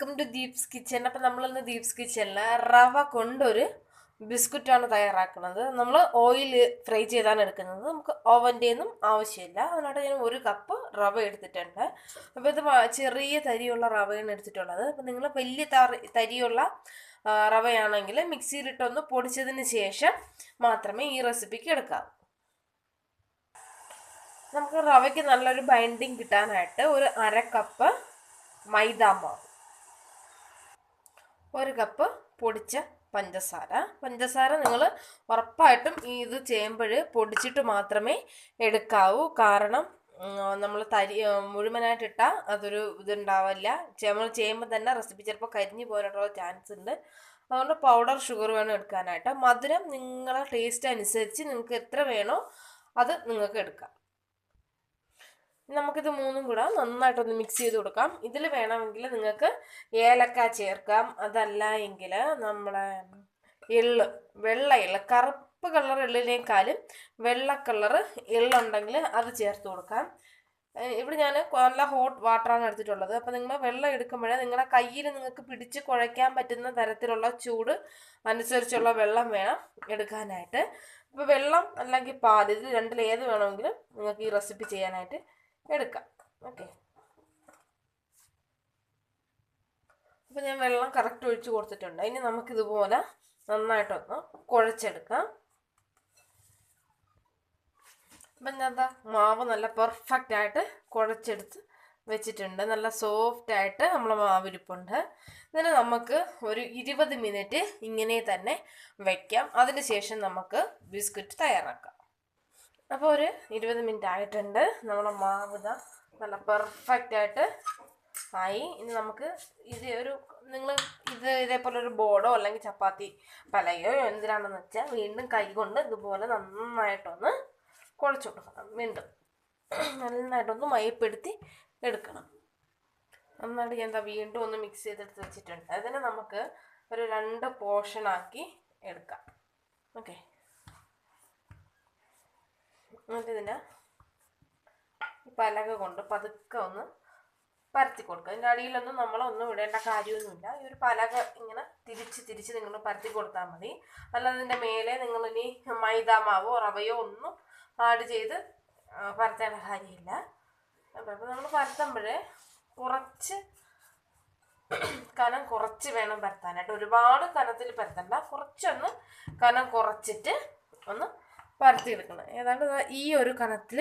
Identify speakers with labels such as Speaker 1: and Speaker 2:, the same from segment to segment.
Speaker 1: Welcome to Deep's kitchen അപ്പം നമ്മളിന്ന് ദീപ്സ് കിച്ചണിൽ റവ കൊണ്ടൊരു ബിസ്ക്കറ്റാണ് തയ്യാറാക്കുന്നത്. നമ്മൾ ഓയിൽ ഫ്രൈ ചെയ്താണ് എടുക്കുന്നത്. നമുക്ക് ഓവന്റെ ഒന്നും ആവശ്യമില്ല. അതിനോട് ഞാൻ ഒരു കപ്പ് റവ എടുത്തിട്ടുണ്ട്. അപ്പോൾ ഇത് ചെറിയ തരിയുള്ള റവയാണ് എടുത്തിട്ടുള്ളത്. അപ്പം നിങ്ങൾ വലിയ തരിയുള്ള റവയാണെങ്കിൽ മിക്സിയിലിട്ടൊന്ന് പൊടിച്ചതിന് ശേഷം മാത്രമേ ഈ റെസിപ്പിക്ക് എടുക്കാവൂ നമുക്ക് റവയ്ക്ക് നല്ലൊരു ബൈൻഡിങ് കിട്ടാനായിട്ട് ഒരു അര കപ്പ് മൈദാമാവ് ഒരു കപ്പ് പൊടിച്ച പഞ്ചസാര. പഞ്ചസാര നിങ്ങൾ ഉറപ്പായിട്ടും ഇത് ചെയ്യുമ്പോൾ പൊടിച്ചിട്ട് മാത്രമേ എടുക്കാവൂ. കാരണം നമ്മൾ തരി മുഴുവനായിട്ടിട്ടാൽ അതൊരു ഇതുണ്ടാവില്ല നമ്മൾ ചെയ്യുമ്പോൾ തന്നെ റെസിപ്പി ചിലപ്പോൾ കരിഞ്ഞു പോകാനുള്ള ചാൻസ് ഉണ്ട്. അതുകൊണ്ട് പൗഡർ ഷുഗർ വേണം എടുക്കാനായിട്ട്. മധുരം നിങ്ങളെ ടേസ്റ്റ് അനുസരിച്ച് നിങ്ങൾക്ക് എത്ര വേണോ അത് നിങ്ങൾക്ക് എടുക്കാം. നമുക്കിത് മൂന്നും കൂടെ നന്നായിട്ടൊന്ന് മിക്സ് ചെയ്ത് കൊടുക്കാം. ഇതിൽ വേണമെങ്കിൽ നിങ്ങൾക്ക് ഏലക്ക ചേർക്കാം. അതല്ല എങ്കിൽ നമ്മളെ എള്ള് വെള്ള എള്ള് കറുപ്പ് കളർ എള്ളിനേക്കാളും വെള്ള കളർ എള്ളുണ്ടെങ്കിൽ അത് ചേർത്ത് കൊടുക്കാം. ഇവിടെ ഞാൻ നല്ല ഹോട്ട് വാട്ടറാണ് എടുത്തിട്ടുള്ളത്. അപ്പോൾ നിങ്ങൾ വെള്ളം എടുക്കുമ്പോഴേ നിങ്ങളുടെ കയ്യിൽ നിങ്ങൾക്ക് പിടിച്ച് കുഴയ്ക്കാൻ പറ്റുന്ന തരത്തിലുള്ള ചൂട് അനുസരിച്ചുള്ള വെള്ളം വേണം എടുക്കാനായിട്ട്. അപ്പോൾ വെള്ളം അല്ലെങ്കിൽ പാൽ ഇത് രണ്ടിൽ ഏത് വേണമെങ്കിലും നിങ്ങൾക്ക് ഈ റെസിപ്പി ചെയ്യാനായിട്ട് എടുക്കാം. ഓക്കെ അപ്പോൾ ഞാൻ വെള്ളം കറക്റ്റ് ഒഴിച്ച് കൊടുത്തിട്ടുണ്ട്. ഇനി നമുക്കിതുപോലെ നന്നായിട്ടൊന്ന് കുഴച്ചെടുക്കാം. അപ്പം ഞാൻ എന്താ മാവ് നല്ല പെർഫെക്റ്റ് ആയിട്ട് കുഴച്ചെടുത്ത് വെച്ചിട്ടുണ്ട്. നല്ല സോഫ്റ്റ് ആയിട്ട് നമ്മളെ മാവിരിപ്പുണ്ട്. ഇതിന് നമുക്ക് ഒരു ഇരുപത് മിനിറ്റ് ഇങ്ങനെ തന്നെ വയ്ക്കാം അതിനുശേഷം നമുക്ക് ബിസ്ക്കറ്റ് തയ്യാറാക്കാം. അപ്പോൾ ഒരു ഇരുപത് മിനിറ്റ് ആയിട്ടുണ്ട് നമ്മുടെ മാവുത നല്ല പെർഫെക്റ്റ് ആയിട്ട് ആയി. ഇനി നമുക്ക് ഇത് ഒരു നിങ്ങൾ ഇത് ഇതേപോലെ ഒരു ബോർഡോ അല്ലെങ്കിൽ ചപ്പാത്തി പലയോ എന്തിനാണെന്ന് വെച്ചാൽ വീണ്ടും കൈ കൊണ്ട് ഇതുപോലെ നന്നായിട്ടൊന്ന് കുഴച്ച് കൊടുക്കണം. വീണ്ടും നന്നായിട്ടൊന്ന് മയപ്പെടുത്തി എടുക്കണം. നന്നായിട്ട് എന്താ വീണ്ടും ഒന്ന് മിക്സ് ചെയ്തെടുത്ത് വെച്ചിട്ടുണ്ട്. അതിനെ നമുക്ക് ഒരു രണ്ട് പോർഷനാക്കി എടുക്കാം. ഓക്കെ എന്നിട്ട് ഇതിന്റെ പലക കൊണ്ട് പതുക്കെ ഒന്ന് പരത്തി കൊടുക്കുക. അതിന്റെ അടിയിലൊന്നും നമ്മളൊന്നും ഇടേണ്ട കാര്യമൊന്നുമില്ല. ഈ ഒരു പലക ഇങ്ങനെ തിരിച്ച് തിരിച്ച് നിങ്ങൾ പരത്തി കൊടുത്താൽ മതി. അല്ലാതെ ഇതിന്റെ മേലെ നിങ്ങൾ ഇനി മൈദാമാവോ റവയോ ഒന്നും ആഡ് ചെയ്ത് പരത്തേണ്ട കാര്യമില്ല. അപ്പോൾ നമ്മൾ പരത്തുമ്പോഴേ കുറച്ച് കനം കുറച്ച് വേണം പരത്താനായിട്ട്. ഒരുപാട് കനത്തിൽ പരത്തണ്ട. കുറച്ചൊന്ന് കനം കുറച്ചിട്ട് ഒന്ന് പരത്തിയെടുക്കണം. ഏതാണ്ട് ഈ ഒരു കനത്തിൽ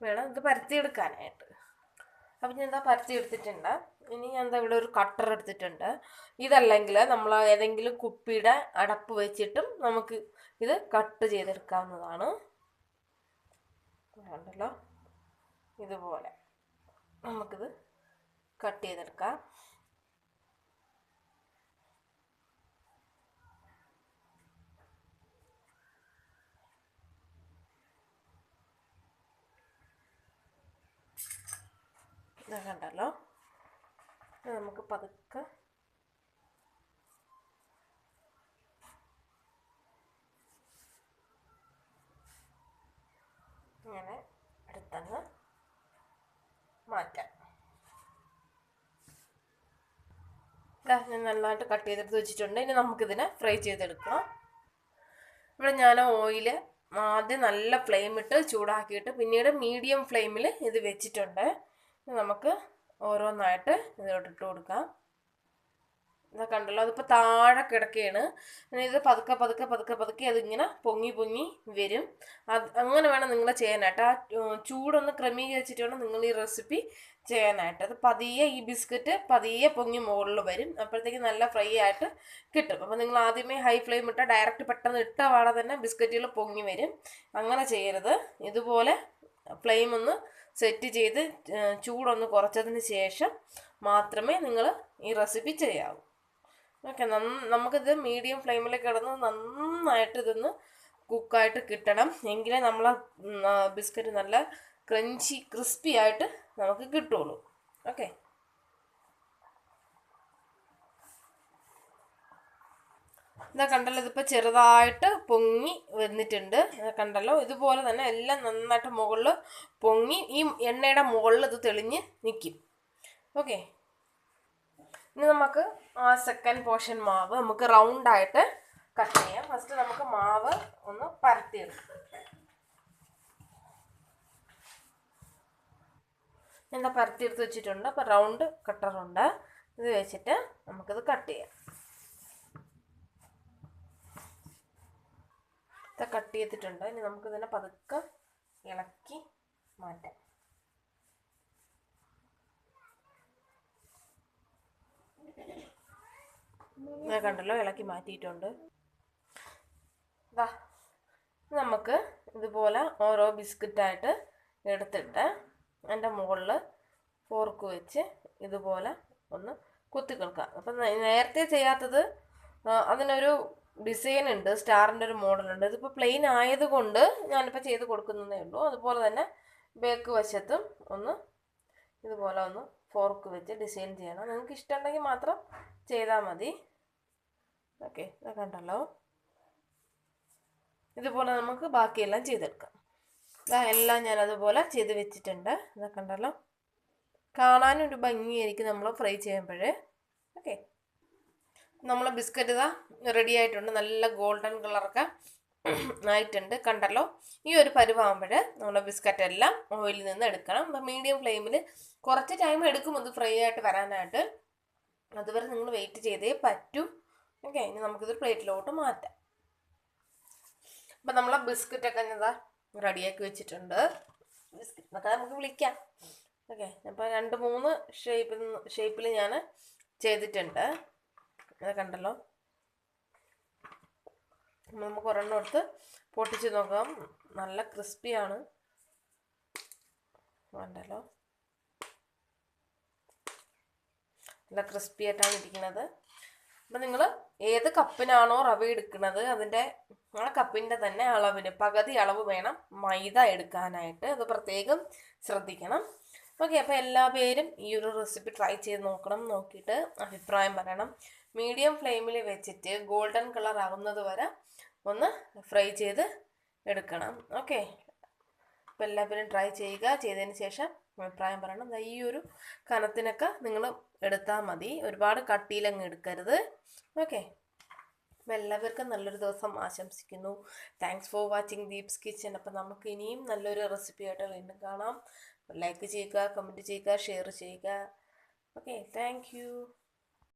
Speaker 1: വേണം ഇത് പരത്തിയെടുക്കാനായിട്ട്. അപ്പം ഞാൻ എന്താ പരത്തി എടുത്തിട്ടുണ്ട് ഇനി ഞാൻ എന്താ ഇവിടെ ഒരു കട്ടർ എടുത്തിട്ടുണ്ട്. ഇതല്ലെങ്കിൽ നമ്മൾ ഏതെങ്കിലും കുപ്പിയുടെ അടപ്പ് വെച്ചിട്ടും നമുക്ക് ഇത് കട്ട് ചെയ്തെടുക്കാവുന്നതാണ്. കണ്ടല്ലോ? ഇതുപോലെ. നമുക്കിത് കട്ട് ചെയ്തെടുക്കാം. കണ്ടല്ലോ നമുക്ക് പതുക്കെ ഇങ്ങനെ എടുത്തങ്ങ് മാറ്റാം. ഞാൻ നന്നായിട്ട് കട്ട് ചെയ്തെടുത്ത് വെച്ചിട്ടുണ്ട്. ഇനി നമുക്കിതിനെ ഫ്രൈ ചെയ്തെടുക്കാം. ഇവിടെ ഞാൻ ഓയിൽ ആദ്യം നല്ല ഫ്ലെയിം ഇട്ട് ചൂടാക്കിയിട്ട് പിന്നീട് മീഡിയം ഫ്ലെയിമിൽ ഇത് വെച്ചിട്ടുണ്ട്. നമുക്ക് ഓരോന്നായിട്ട് ഇതിലോട്ട് ഇട്ട് കൊടുക്കാം. ഇതാ കണ്ടല്ലോ അതിപ്പോൾ താഴെ കിടക്കുകയാണ് ഇത് പതുക്കെ പതുക്കെ പതുക്കെ പതുക്കെ അതിങ്ങനെ പൊങ്ങി പൊങ്ങി വരും. അത് അങ്ങനെ വേണം നിങ്ങൾ ചെയ്യാനായിട്ട്. ആ ചൂടൊന്ന് ക്രമീകരിച്ചിട്ട് വേണം നിങ്ങൾ ഈ റെസിപ്പി ചെയ്യാനായിട്ട്. അത് പതിയെ ഈ ബിസ്ക്കറ്റ് പതിയെ പൊങ്ങി മുകളിൽ വരും. അപ്പോഴത്തേക്ക് നല്ല ഫ്രൈ ആയിട്ട് കിട്ടും. അപ്പോൾ നിങ്ങൾ ആദ്യമേ ഹൈ ഫ്ലെയിം ഇട്ടാൽ ഡയറക്റ്റ് പെട്ടെന്ന് ഇട്ട പാടെ തന്നെ ബിസ്ക്കറ്റുകൾ പൊങ്ങി വരും. അങ്ങനെ ചെയ്യരുത്. ഇതുപോലെ ഫ്ലെയിം ഒന്ന് സെറ്റ് ചെയ്ത് ചൂടൊന്ന് കുറച്ചതിന് ശേഷം മാത്രമേ നിങ്ങൾ ഈ റെസിപ്പി ചെയ്യാവൂ. ഓക്കെ നമുക്കിത് മീഡിയം ഫ്ലെയിമിൽ കിടന്ന് നന്നായിട്ട് ഇതൊന്ന് കുക്കായിട്ട് കിട്ടണം. എങ്കിലേ നമ്മൾ ബിസ്ക്കറ്റ് നല്ല ക്രഞ്ചി ക്രിസ്പി ആയിട്ട് നമുക്ക് കിട്ടുള്ളൂ. ഓക്കെ. ഇതാ കണ്ടല്ലോ ഇതിപ്പോൾ ചെറുതായിട്ട് പൊങ്ങി വന്നിട്ടുണ്ട്. കണ്ടല്ലോ ഇതുപോലെ തന്നെ എല്ലാം നന്നായിട്ട് മുകളിൽ പൊങ്ങി ഈ എണ്ണയുടെ മുകളിൽ ഇത് തെളിഞ്ഞ് നിൽക്കും ഓക്കെ. ഇനി നമുക്ക് ആ സെക്കൻഡ് പോർഷൻ മാവ് നമുക്ക് റൗണ്ടായിട്ട് കട്ട് ചെയ്യാം. ഫസ്റ്റ് നമുക്ക് മാവ് ഒന്ന് പരത്തിയെടുക്കാം എന്താ പരത്തിയെടുത്ത് വെച്ചിട്ടുണ്ട്? അപ്പോൾ റൗണ്ട് കട്ടറുണ്ട് ഇത് വെച്ചിട്ട് നമുക്കിത് കട്ട് ചെയ്യാം. ഇത് കട്ട് ചെയ്തിട്ടുണ്ട്. ഇനി നമുക്ക് ഇതിനെ പതുക്കെ ഇളക്കി മാറ്റാം. കണ്ടല്ലോ ഇളക്കി മാറ്റിയിട്ടുണ്ട്. ഇതാ നമുക്ക് ഇതുപോലെ ഓരോ ബിസ്ക്കറ്റായിട്ട് എടുത്തിട്ട് എന്റെ മുകളിൽ ഫോർക്ക് വെച്ച് ഇതുപോലെ ഒന്ന് കുത്തി കൊടുക്കുക അപ്പം നേരത്തെ ചെയ്യാത്തത് അതിനൊരു ഡിസൈൻ ഉണ്ട് സ്റ്റാറിന്റെ ഒരു മോഡൽ മോഡലുണ്ട് ഇതിപ്പോൾ പ്ലെയിൻ ആയതുകൊണ്ട് ഞാനിപ്പോൾ ചെയ്ത് കൊടുക്കുന്നതേ ഉള്ളൂ. അതുപോലെ തന്നെ ബേക്ക് വശത്തും ഒന്ന് ഇതുപോലെ ഒന്ന് ഫോർക്ക് വെച്ച് ഡിസൈൻ ചെയ്യണം. നിങ്ങൾക്ക് ഇഷ്ടമുണ്ടെങ്കിൽ മാത്രം ചെയ്താൽ മതി. ഓക്കെ ഇതൊക്കെ കണ്ടല്ലോ. ഇതുപോലെ നമുക്ക് ബാക്കിയെല്ലാം ചെയ്തെടുക്കാം. ഇതാ എല്ലാം ഞാൻ അതുപോലെ ചെയ്ത് വെച്ചിട്ടുണ്ട്. ഇതൊക്കെ ഉണ്ടല്ലോ കാണാനൊരു ഭംഗിയായിരിക്കും നമ്മൾ ഫ്രൈ ചെയ്യുമ്പോഴേ. ഓക്കെ നമ്മൾ ബിസ്ക്കറ്റ് ഇതാ റെഡി ആയിട്ടുണ്ട്. നല്ല ഗോൾഡൻ കളറൊക്കെ ആയിട്ടുണ്ട്. കണ്ടല്ലോ? ഈ ഒരു പരുവാകുമ്പോൾ നമ്മുടെ ബിസ്ക്കറ്റ് എല്ലാം ഓയിലിൽ നിന്ന് എടുക്കണം. അപ്പം മീഡിയം ഫ്ലെയിമിൽ കുറച്ച് ടൈം എടുക്കും ഇത് ഫ്രൈ ആയിട്ട് വരാനായിട്ട്. അതുവരെ നിങ്ങൾ വെയിറ്റ് ചെയ്തേ പറ്റൂ. ഓക്കെ ഇനി നമുക്കിത് പ്ലേറ്റിലോട്ട് മാറ്റാം. അപ്പം നമ്മളെ ബിസ്ക്കറ്റൊക്കെ എന്താ റെഡിയാക്കി വെച്ചിട്ടുണ്ട്. ബിസ്ക്കറ്റ് എന്നൊക്കെ നമുക്ക് വിളിക്കാം. ഓക്കെ അപ്പോൾ രണ്ട് മൂന്ന് ഷേപ്പിൽ ഷേപ്പിൽ ഞാൻ ചെയ്തിട്ടുണ്ട്. അത് കണ്ടല്ലോ? നമുക്ക് ഒരെണ്ണം എടുത്ത് പൊട്ടിച്ച് നോക്കാം. നല്ല ക്രിസ്പിയാണ്. കണ്ടല്ലോ? നല്ല ക്രിസ്പി ആയിട്ടാണ് ഇരിക്കുന്നത്. അപ്പം നിങ്ങൾ ഏത് കപ്പിനാണോ റവ എടുക്കുന്നത് അതിന്റെ ആ കപ്പിന്റെ തന്നെ അളവിന് പകുതി അളവ് വേണം മൈദ എടുക്കാനായിട്ട്. അത് പ്രത്യേകം ശ്രദ്ധിക്കണം. ഓക്കെ അപ്പോൾ എല്ലാ പേരും ഈ ഒരു റെസിപ്പി ട്രൈ ചെയ്ത് നോക്കണം നോക്കിയിട്ട് അഭിപ്രായം പറയണം. മീഡിയം ഫ്ലെയിമിൽ വെച്ചിട്ട് ഗോൾഡൻ കളർ ആകുന്നത് വരെ ഒന്ന് ഫ്രൈ ചെയ്ത് എടുക്കണം. ഓക്കെ? അപ്പോൾ എല്ലാവരും ട്രൈ ചെയ്യുക. ചെയ്തതിന് ശേഷം അഭിപ്രായം പറയണം. ഈ ഒരു കനത്തിനൊക്കെ നിങ്ങൾ എടുത്താൽ മതി. ഒരുപാട് കട്ടിയിലങ്ങ് എടുക്കരുത്. ഓക്കെ? അപ്പം എല്ലാവർക്കും നല്ലൊരു ദിവസം ആശംസിക്കുന്നു. Thanks for watching Deep's kitchen അപ്പം നമുക്ക് ഇനിയും നല്ലൊരു റെസിപ്പി ആയിട്ട് വീണ്ടും കാണാം. ലൈക്ക് ചെയ്യുക കമന്റ് ചെയ്യുക ഷെയർ ചെയ്യുക. ഓക്കെ? താങ്ക്